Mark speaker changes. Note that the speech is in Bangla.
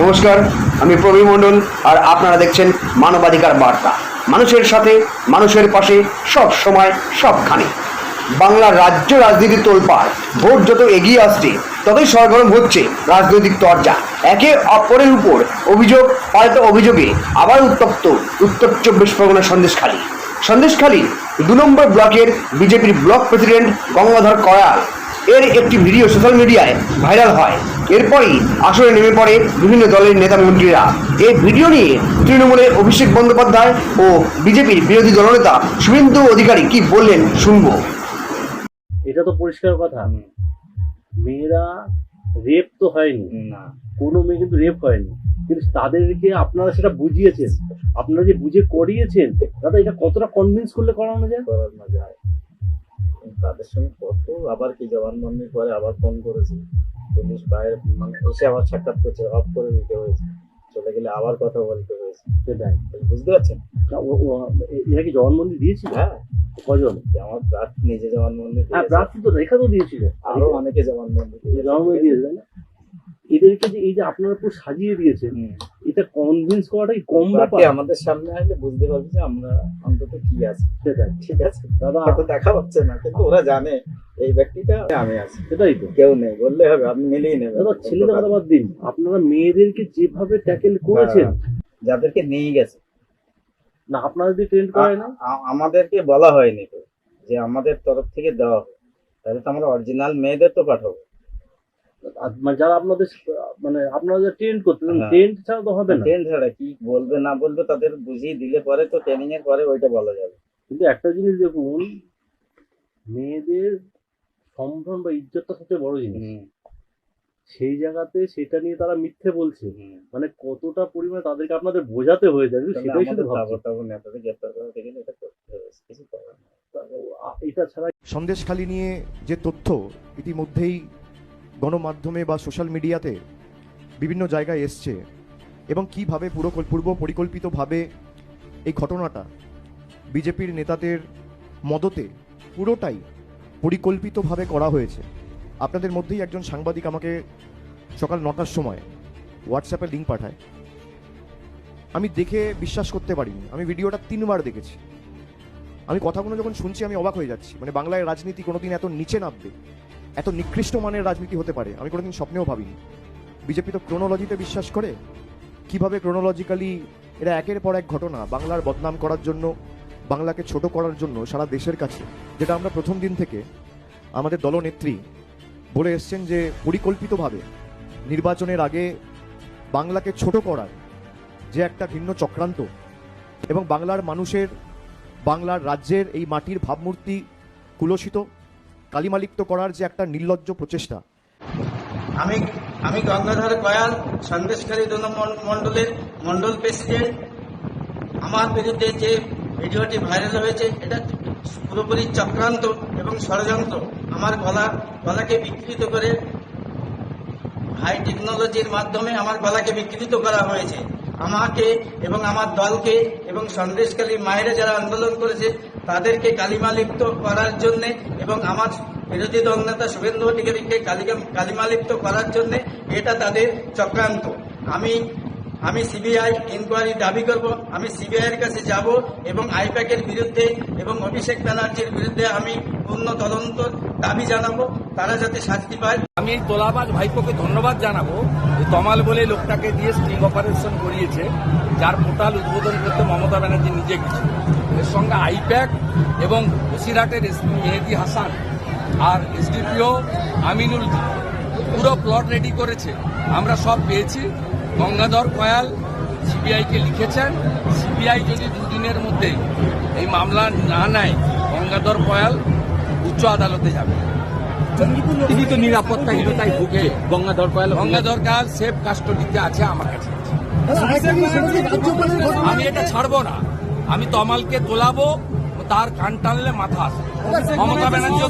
Speaker 1: নমস্কার, আমি প্রবীণ মণ্ডল আর আপনারা দেখছেন মানবাধিকার বার্তা। মানুষের সাথে, মানুষের পাশে, সব সময়, সবখানে। বাংলার রাজ্য রাজনীতি তোলপাড়, ভোট যত এগিয়ে আসছে, ততই সরগরম হচ্ছে রাজনৈতিক তরজা। একে অপরের উপর অভিযোগ, পাল্টা অভিযোগে আবার উত্তপ্ত উত্তর চব্বিশ পরগনা সন্দেশখালী। সন্দেশখালী দু নম্বর ব্লকের বিজেপির ব্লক প্রেসিডেন্ট গঙ্গাধর কয়াল এর একটি ভিডিও সোশ্যাল মিডিয়ায় ভাইরাল হয়। এরপরই আসরে নেমে পড়ে বিভিন্ন দলের নেতা মন্ত্রীরা। এই ভিডিও নিয়ে তৃণমূলের অভিষেক বন্দ্যোপাধ্যায় ও বিজেপির বিরোধী দলনেতা শুভেন্দু অধিকারী কি বললেন শুনব।
Speaker 2: এটা তো পরিষ্কার কথা। মেয়েরা রেপ তো হয়নি।
Speaker 3: না।
Speaker 2: কোনো মেয়ে কিন্তু রেপ হয়নি। কিন্তু তাদেরকে আপনারা সেটা বুঝিয়েছেন। আপনারা যে বুঝে করিয়েছেন দাদা এটা কতটা কনভিন্স করলে করানো যায়?
Speaker 3: করানো যায়। তাদের সঙ্গে কত আবার কি জবানবন্দি করে আবার ফোন করেছি? পুলিশ বাইরে মানে এসে আবার সাক্ষাৎ করছে অফ করে দিতে হয়েছে। চলে গেলে আবার কথা বলতে হয়েছে।
Speaker 2: সেটাই।
Speaker 3: বুঝতে পারছেন?
Speaker 2: এরা কি জবানবন্দি দিয়েছিল?
Speaker 3: হ্যাঁ।
Speaker 2: কজন?
Speaker 3: আমার প্রার্থী নিজে জবানবন্দি
Speaker 2: হ্যাঁ। প্রার্থী তো রেখা তো দিয়েছিল।
Speaker 3: আরও অনেকে জবানবন্দি।
Speaker 2: জবানবন্দি দিয়েছে না? এদেরকে যে এই যে আপনারা পুরো সাজিয়ে
Speaker 3: দিয়েছে।
Speaker 2: এটা কনভিন্স করাটাই কম ব্যাপার।
Speaker 3: আমাদের সামনে আসলে বুঝতে পারবে যে আমরা অন্তত কি আছে।
Speaker 2: সেটাই।
Speaker 3: ঠিক আছে?
Speaker 2: দাদা
Speaker 3: হয়তো দেখা হচ্ছে না কিন্তু ওরা জানে এই ব্যক্তিটা আমি আছি।
Speaker 2: সেটাই তো।
Speaker 3: কেউ নেই বললে হবে আপনি মিলিয়ে নেবেন।
Speaker 2: দাদা ছেলেদের কথা বাদ দিন। আপনারা মেয়েদেরকে যেভাবে ট্যাকেল করেছেন
Speaker 3: যাদেরকে নিয়ে গেছে।
Speaker 2: না আপনারা যদি ট্রেন্ড করায় না
Speaker 3: আমাদেরকে বলা হয়নি তো যে আমাদের তরফ থেকে দেওয়া হবে তাহলে তো আমরা অরিজিনাল মেয়েদের তো পাঠাবো।
Speaker 2: মানে যারা আপনাদের মানে আপনারা যে ট্রেন্ড করতে
Speaker 3: হ্যাঁ।
Speaker 2: ট্রেন্ড ছাড়া তো হবে না।
Speaker 3: ট্রেন ছাড়া কি বলবে না বলবে তাদের বুঝিয়ে দিলে পরে তো ট্রেনিং এর পরে ওইটা বলা যাবে।
Speaker 2: কিন্তু একটা জিনিস দেখুন মেয়েদের সম্ভ্রম বা ইজ্জতটা সবচেয়ে বড় জিনিস। সেই জায়গাতে সেটা নিয়ে তারা মিথ্যে বলছে। মানে কতটা পরিমাণে তাদেরকে আপনাদের বোঝাতে হয়ে যাবে সেটাই শুধু
Speaker 3: এটা
Speaker 2: ছাড়া
Speaker 4: সন্দেশখালী নিয়ে যে তথ্য ইতিমধ্যেই গণমাধ্যমে বা সোশ্যাল মিডিয়াতে বিভিন্ন জায়গায় এসছে এবং কীভাবে পুরো পূর্ব পরিকল্পিতভাবে এই ঘটনাটা বিজেপির নেতাদের মদতে পুরোটাই পরিকল্পিতভাবে করা হয়েছে। আপনাদের মধ্যেই একজন সাংবাদিক আমাকে সকাল নটার সময় হোয়াটসঅ্যাপে লিঙ্ক পাঠায়। আমি দেখে বিশ্বাস করতে পারিনি। আমি ভিডিওটা তিনবার দেখেছি। আমি কথাগুলো যখন শুনছি আমি অবাক হয়ে যাচ্ছি। মানে বাংলায় রাজনীতি কোনোদিন এত নিচে নামবে, এত নিকৃষ্ট মানের রাজনীতি হতে পারে, আমি কোনোদিন স্বপ্নেও ভাবিনি। বিজেপি তো ক্রোনোলজিতে বিশ্বাস করে। কীভাবে ক্রোনোলজিক্যালি এরা একের পর এক ঘটনা, বাংলার বদনাম করার জন্য, বাংলাকে ছোট করার জন্য সারা দেশের কাছে, যেটা আমরা প্রথম দিন থেকে আমাদের দলনেত্রী বলে এসছেন যে পরিকল্পিতভাবে নির্বাচনের আগে বাংলাকে ছোট করার যে একটা ভিন্ন চক্রান্ত এবং বাংলার মানুষের, বাংলার রাজ্যের এই মাটির ভাবমূর্তি কুলসিত, কালিমালিপ্ত করার যে একটা নির্লজ্জ প্রচেষ্টা।
Speaker 5: আমি আমি গঙ্গাধর কয়াল সন্দেশকারী দল মন্ডলের মন্ডল প্রেসিডেন্ট। আমার বিরুদ্ধে যে ভিডিওটি ভাইরাল হয়েছে, এটা পুরোপুরি চক্রান্ত এবং ষড়যন্ত্র। আমার গলা গলাকে বিকৃত করে হাই টেকনোলজির মাধ্যমে আমার গলাকে বিকৃত করা হয়েছে। আমাকে এবং আমার দলকে এবং সন্দেশকালী মায়েরা যারা আন্দোলন করেছে, তাদেরকে কালিমালিপ্ত করার জন্য এবং আমার বিরোধী দল নেতা শুভেন্দু অধিকারীকে কালিকা- কালিমালিপ্ত করার জন্য এটা তাদের চক্রান্ত। আমি আমি সিবিআই ইনকোয়ারি দাবি করব, আমি সিবিআই এর কাছে যাব এবং আইপ্যাকের বিরুদ্ধে এবং অভিষেক ব্যানার্জির বিরুদ্ধে আমি পূর্ণ তদন্ত দাবি জানাব। তারা যাতে শাস্তি পায়।
Speaker 6: আমি এই তোলাবাজ ভাইপোকে ধন্যবাদ জানাব। তমাল বলে লোকটাকে দিয়ে স্ট্রিং অপারেশন করিয়েছে, যার পোর্টাল উদ্বোধন করতে মমতা ব্যানার্জি নিজে গেছে এর সঙ্গে আইপ্যাক এবং বসিরহাটের এসপি মেহেদি হাসান আর এসডিপিও আমিনুল পুরো প্লট রেডি করেছে। আমরা সব পেয়েছি। গঙ্গাধর কয়াল সিবিআইকে লিখেছেন। সিবিআই যদি দুদিনের মধ্যে এই মামলা না নেয়, গঙ্গাধর কয়াল উচ্চ আদালতে যাবে।
Speaker 7: তিনি তো তাই ভুগে গঙ্গাধর কয়াল।
Speaker 6: গঙ্গাধর কাল সেফ কাস্টডিতে আছে আমার কাছে। আমি এটা ছাড়বো না। আমি তমালকে তোলাবো তার কান টানলে মাথা আসবে। মমতা ব্যানার্জি